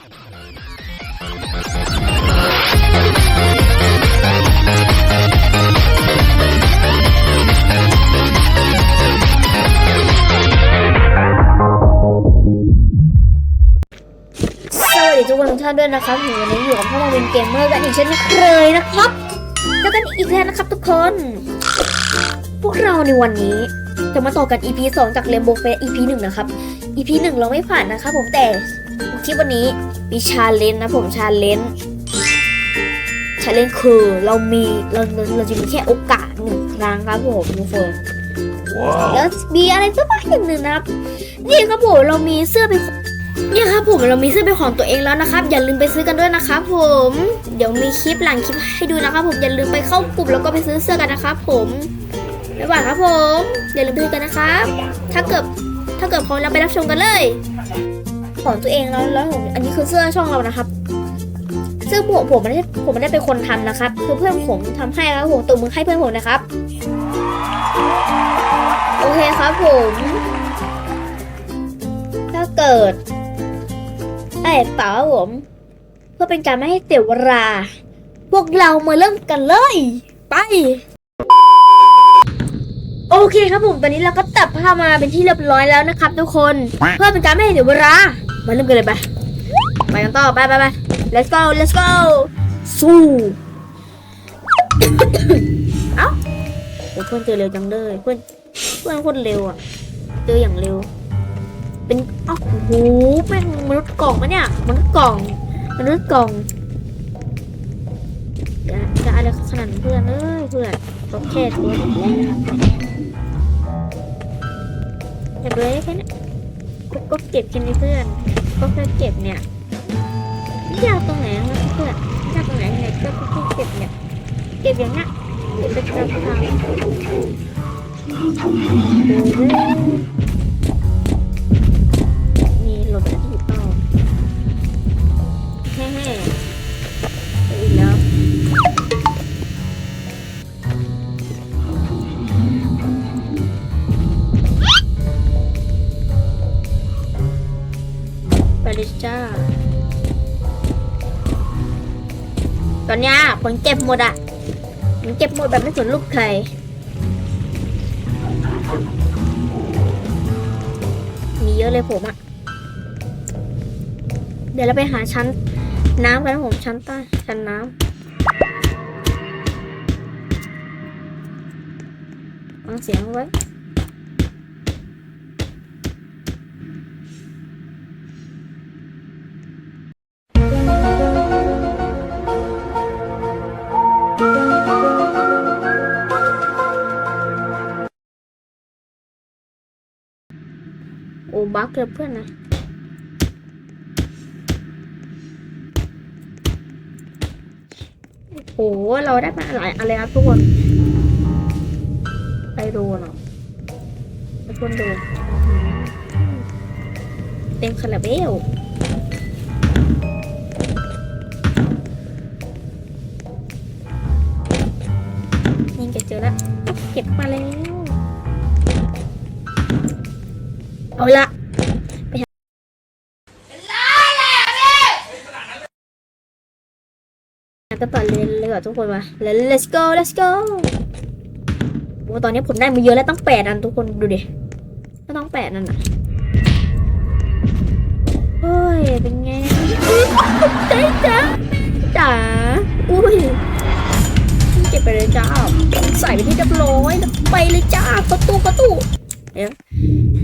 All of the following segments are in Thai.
สวัสดีทุกคนทุกท่านด้วยนะครับวันนี้อยู่กับพ่อมาเป็นเกมเมอร์กันอีกเช่นเคยนะครับแล้วกันอีกแล้วนะครับทุกคน พวกเราในวันนี้จะมาต่อกัน EP 2 จากเรมโบเฟส EP 1 นะครับ EP 1 เราไม่ผ่านนะครับผมแต่ คลิปวันนี้มีชาเลนจ์นะผมชาเลนจ์ชาเลนจ์คือเรามีเราเราเราจะมีแค่โอกาสหนึ่งครั้งครับผมทุกคนแล้วมีอะไรสักอย่างหนึ่งนะครับนี่ครับผมเรามีเสื้อเป็นเนี่ยครับผมเรามีเสื้อเป็นของตัวเองแล้วนะครับ อย่าลืมไปซื้อกันด้วยนะครับผม เดี๋ยวมีคลิปหลังคลิปให้ดูนะครับผมอย่าลืมไปเข้ากลุ่มแล้วก็ไปซื้อเสื้อกันนะครับผมบ๊ายบายครับผม อย่าลืมไปซื้อกันนะครับ ถ้าเกิดถ้าเกิดพร้อมแล้วไปรับชมกันเลย ของตัวเองแล้วแล้วผมอันนี้คือเสื้อช่องเรานะครับ ซึ่งผมผมไม่ได้ผมไม่ได้เป็นคนทำนะครับ คือเพื่อนผมทำให้ครับผมตัวมือให้เพื่อนผมนะครับ โอเคครับผม ถ้าเกิดเอ้เปล่าผม เพื่อเป็นการไม่ให้เสียเวลา พวกเรามาเริ่มกันเลย ไปโอเคครับผม ตอนนี้เราก็ตัดภามาเป็นที่เรียบร้อยแล้วนะครับทุกคน เพื่อเป็นการไม่ให้เสียเวลา มาเริ่มกันเลยไปไปกันต่อไปไปไป let's go let's go สู้เอ้าเพื่อนเจอเร็วจังเลยเพื่อนเพื่อนคนเร็วอะเจออย่างเร็ว เป็นอ้าวโอ้โหแม่งมนุษย์กล่องมะเนี่ยมนุษย์กล่องมนุษย์กล่องจะอะไรขนาดนั้นเพื่อนเอ้ยเพื่อนตกแค่ตัวอยากเลยแค่นี้ ก็เก็บแค่นี้เพื่อนก็แค่เก็บเนี่ยยาวตรงไหนนะเพื่อนยาวตรงไหนเนี่ยก็แค่เก็บเนี่ยเก็บอย่างเงี้ยเก็บไป็นกระถาง ผมเก็บหมดอะผมเก็บหมดแบบไม่สนลูกใครมีเยอะเลยผมอะเดี๋ยวเราไปหาชั้นน้ำกันนะผมชั้นใต้ชั้นน้ำฟังเสียงไว้ บักเลยเพื่อนนะโอ้เราได้มาหลายอะไรครับทุกคนไปดูเนาะไปคนดู เต็มคาราเบลนี่เก็บเจอแล้ว เก็บมาแล้ว เอาละไปหาก็ต่อเลยเลยก่อนทุกคนมา let's go let's go โอ้ตอนนี้ผมได้มาเยอะแล้วต้องแปดอันทุกคนดูดิก็ต้องแปดนั่นน่ะเฮ้ย เป็นไงใจจ้าจ๋าอุ้ยเก็บไปเลยจ้า ใส่ไปที่เรียบร้อยไปเลย เดี๋ยว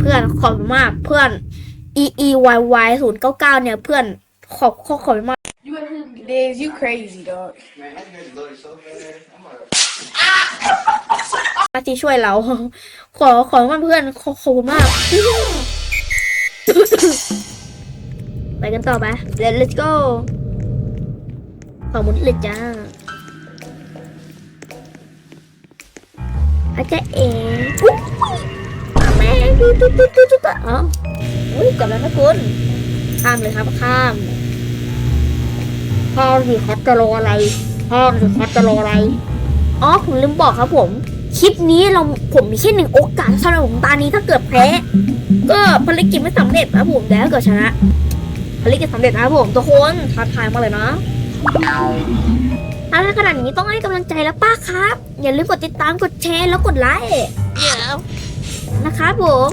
เพื่อนขอบคุณมากเพื่อน e e y y ศูนย์เก้าเก้าเนี่ยเพื่อนขอบขอบขอบคุณมาก You Liz, you crazy dog. ที่ช่วยเรา ขอขอบคุณมากเพื่อนขอขอบคุณมาก ไปกันต่อไป Let- let's go ขอมุนเลยจ้าอาจจะเอ๋อุ๊ยอะ แม่ดูดูดูดูดูอ๋ออุ้ยกลับแล้วนะคุณข้ามเลยครับข้ามข้ามสิครับจะรออะไรข้ามสิครับจะรออะไรอ๋อผมลืมบอกครับผมคลิปนี้เราผมมีแค่หนึ่งโอกาสสำหรับผมตานี้ถ้าเกิดแพ้ก็ภารกิจไม่สำเร็จครับผมแต่ถ้าเกิดชนะภารกิจสำเร็จนะผมทุกคนท้าทายมาเลยนะถ้าขนาดนี้ต้องให้กำลังใจแล้วป้าครับ อย่าลืมกดติดตามกดแชร์แล้วกดไลค์ นะคะผม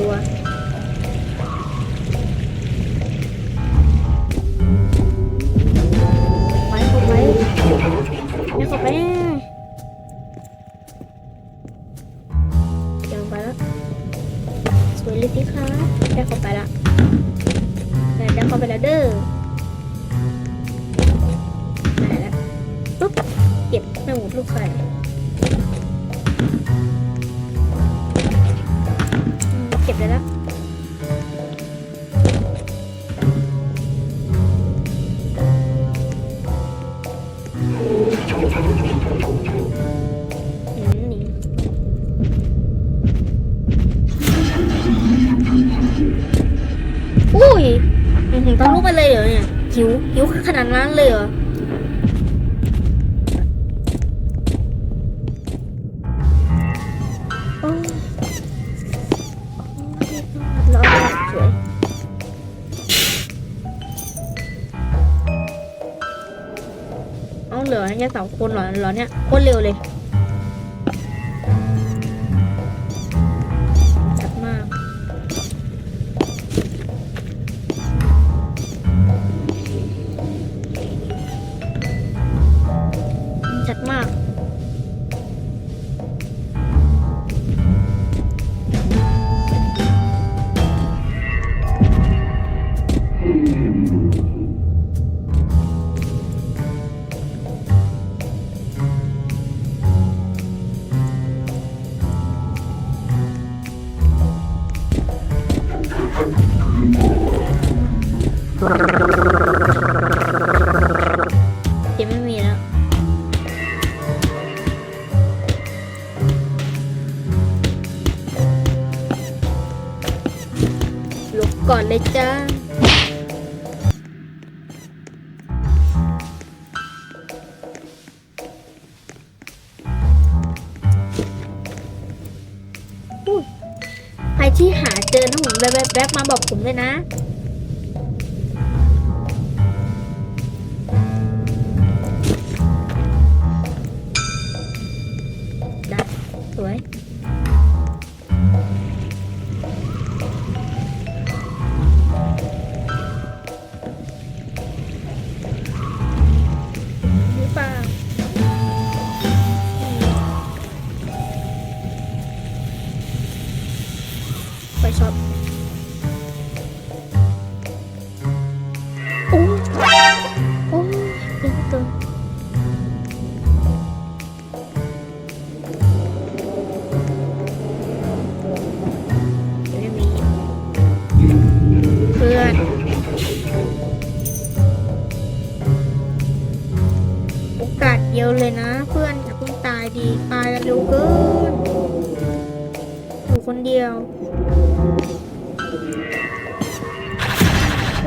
เนาดนั้นเลยเหรอโอ้ยรอสวยเอาเหลือแค่สองคนเหรอเหรอเนี่ยโคตรเร็วเลย เลยจ้าใครที่หาเจอนะผมแบบๆๆมาบอกผมด้วยนะ กาสเดียวเลยนะ เพื่อนอย่าเพิ่งตายดีตายแล้วเร็วเกินอยู่คนเดียว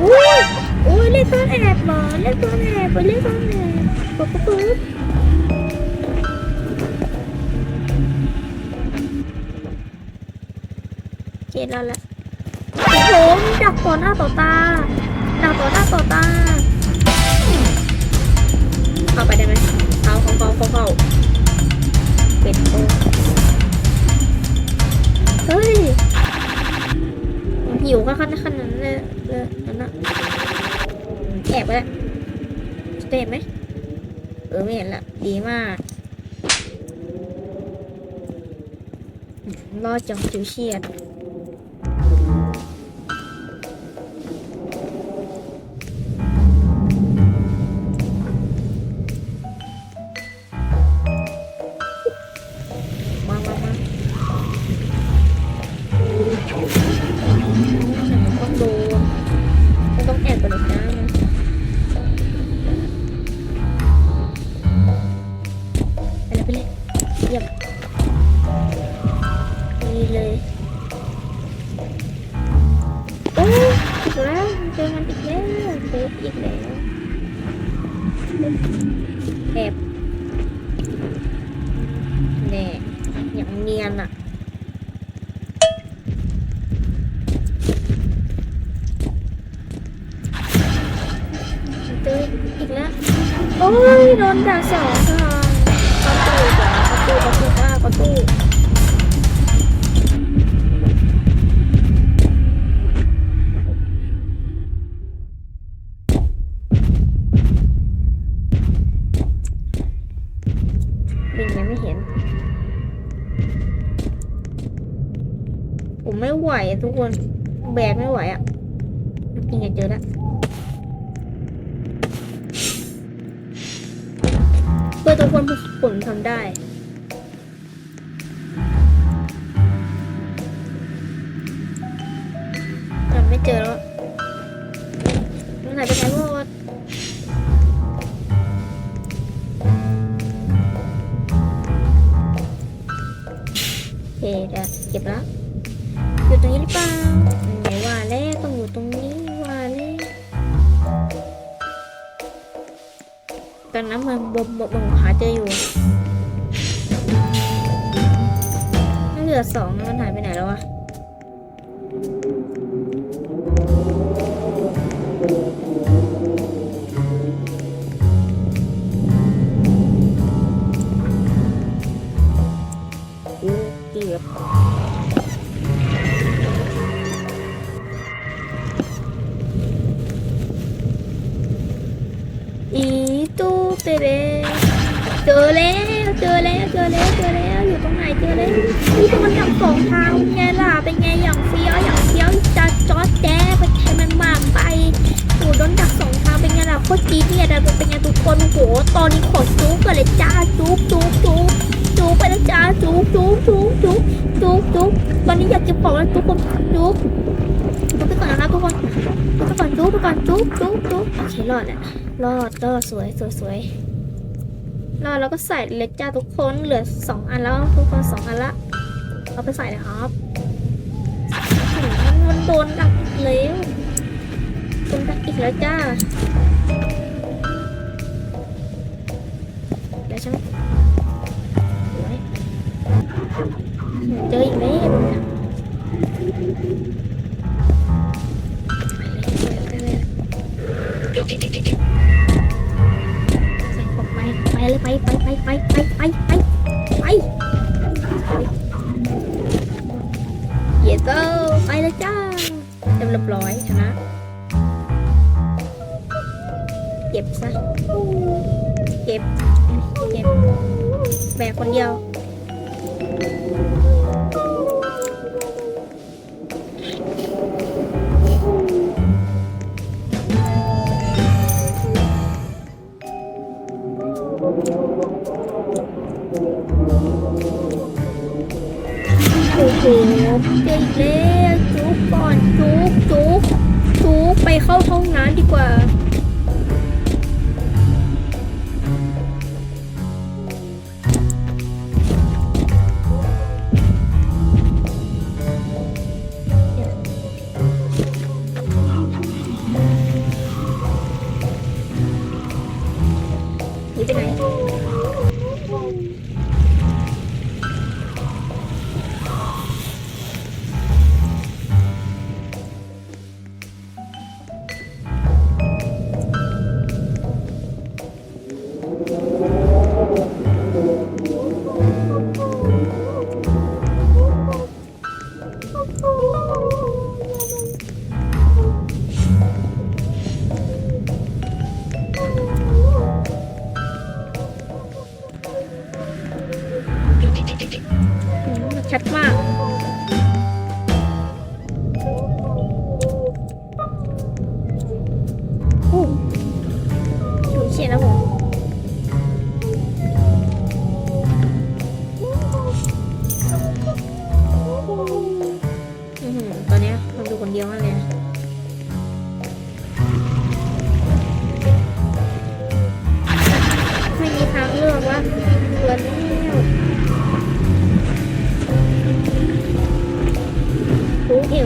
อุ้ยอุ้ยเล่นซ่อนแอบหรอเล่นซ่อนแอบไปเล่นซ่อนแอบปุ๊บปุ๊บปุ๊บเกณฑ์เราละโอ้โหดักต่อหน้าต่อตาดักต่อหน้าต่อตา เข้าไปได้ไหมเข้าเข้าเข้าเข้าเข้าเป็ดโตเฮ้ยหิวขนาดขนาดนั้นเลยเลยนั่นน่ะแอบไปแล้วจะเห็นไหมเออไม่เห็นละดีมาก รอดจังจิวเชียด เนียนอะเจออีกแล้ว โอ้ยโดนด่าสองทางประตูจ้ะประตูประตูหน้าประตู ผมไม่ไหวทุกคน แบกไม่ไหวอะจริงๆเจอแล้วเพื่อทุกคนผมทำได้ รือเปล่าไหนว่าแล้วต้องอยู่ตรงนี้ว่าแล้วตอนนั้นมันบมบมหาเจออยู่เหลือสองมันหายไปไหนแล้ววะ เตเรเจอแล้วเจอแล้วเจอแล้วเจอแล้วอยู่ตรงไหนเจอแล้วนี่มันดับสองทางเป็นไงล่ะเป็นไงอย่างเฟี้ยวอย่างเฟี้ยวจะจอดแจ๊ไปใช้มันมากไปโอ้โดนดักสองทางเป็นไงล่ะโคตรจี๊ดเนี่ยเป็นไงทุกคนโอ้โหตอนนี้ขอจุ๊กกันเลยจ้าจุ๊กจุ๊กจุ๊กจุ๊บไปแล้วจ้าจุ๊บจุ๊บจุ๊บจุ๊บจุ๊บจุ๊บตอนนี้อยากเก็บของแล้วทุกคนจุ๊บจุ๊บไปก่อนนะครับทุกคนจุ๊บไปก่อนจุ๊บไปก่อนจุ๊บจุ๊บจุ๊บโอเครอดแหละ รอดรอดสวยสวยสวยรอดแล้วก็ใส่เลยจ้าทุกคนเหลือสองอันแล้วทุกคนสองอันละเอาไปใส่เลยครับมันมันโดนดักอีกแล้วโดนดักอีกแล้วจ้าแล้วใช่ไหมเจออีกแล้ว ไปเลยไปไปไปไปไปไปไปไปเยโต้ไปเลยจ้าเรียบร้อยชนะเก็บซะเก็บเก็บแบกคนเดียว หเจออีกแล้วจุ๊บก่อนจุ๊บจุ๊บจุ๊บไปเข้าห้องน้ำดีกว่า ชัดมาก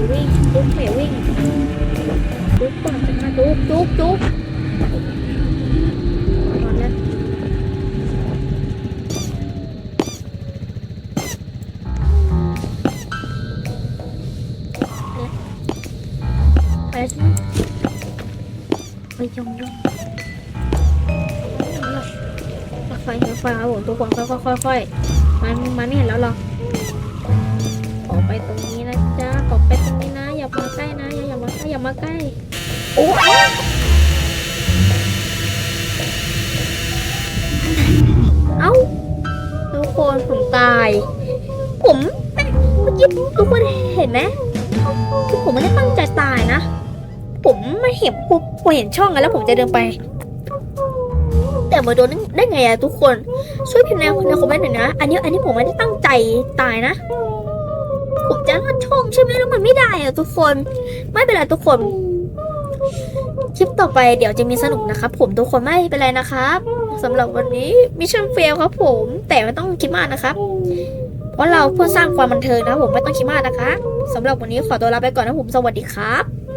ววิ่งปุ๊กเอววิ่งจุ๊บก่อนจะมาจุ๊บจุ๊บจุ๊บนอนแล้วไปแล้วใช่ไหมไปยองยองไฟไฟครับผมทุกคนค่อยๆค่อยๆมันมันไม่เห็นแล้วหรอกออกไปตรงนี้ อย่ามาใกล้อย่ามาใกล้โอ้เอ้าทุกคนผมตาย ผมไม่เมื่อกี้ทุกคนเห็นไหมคือผมไม่ได้ตั้งใจตายนะ ผมมาเห็นปุ๊บผมเห็นช่องแล้วผมจะเดินไป แต่มาโดนได้ไงอะทุกคน ช่วยพิมพ์ในในคอมเมนต์หน่อยนะ อันนี้อันนี้ผมไม่ได้ตั้งใจตายนะ ผมจะลอดช่องใช่ไหมแล้วมันไม่ได้อะทุกคน ไม่เป็นไรทุกคน คลิปต่อไปเดี๋ยวจะมีสนุกนะครับผมทุกคนไม่เป็นไรนะครับสำหรับวันนี้มิชชั่นเฟลครับผม แต่ไม่ต้องคิดมากนะครับ เพราะเราเพื่อสร้างความบันเทิงนะผมไม่ต้องคิดมากนะคะสำหรับวันนี้ขอตัวลาไปก่อนนะผมสวัสดีครับ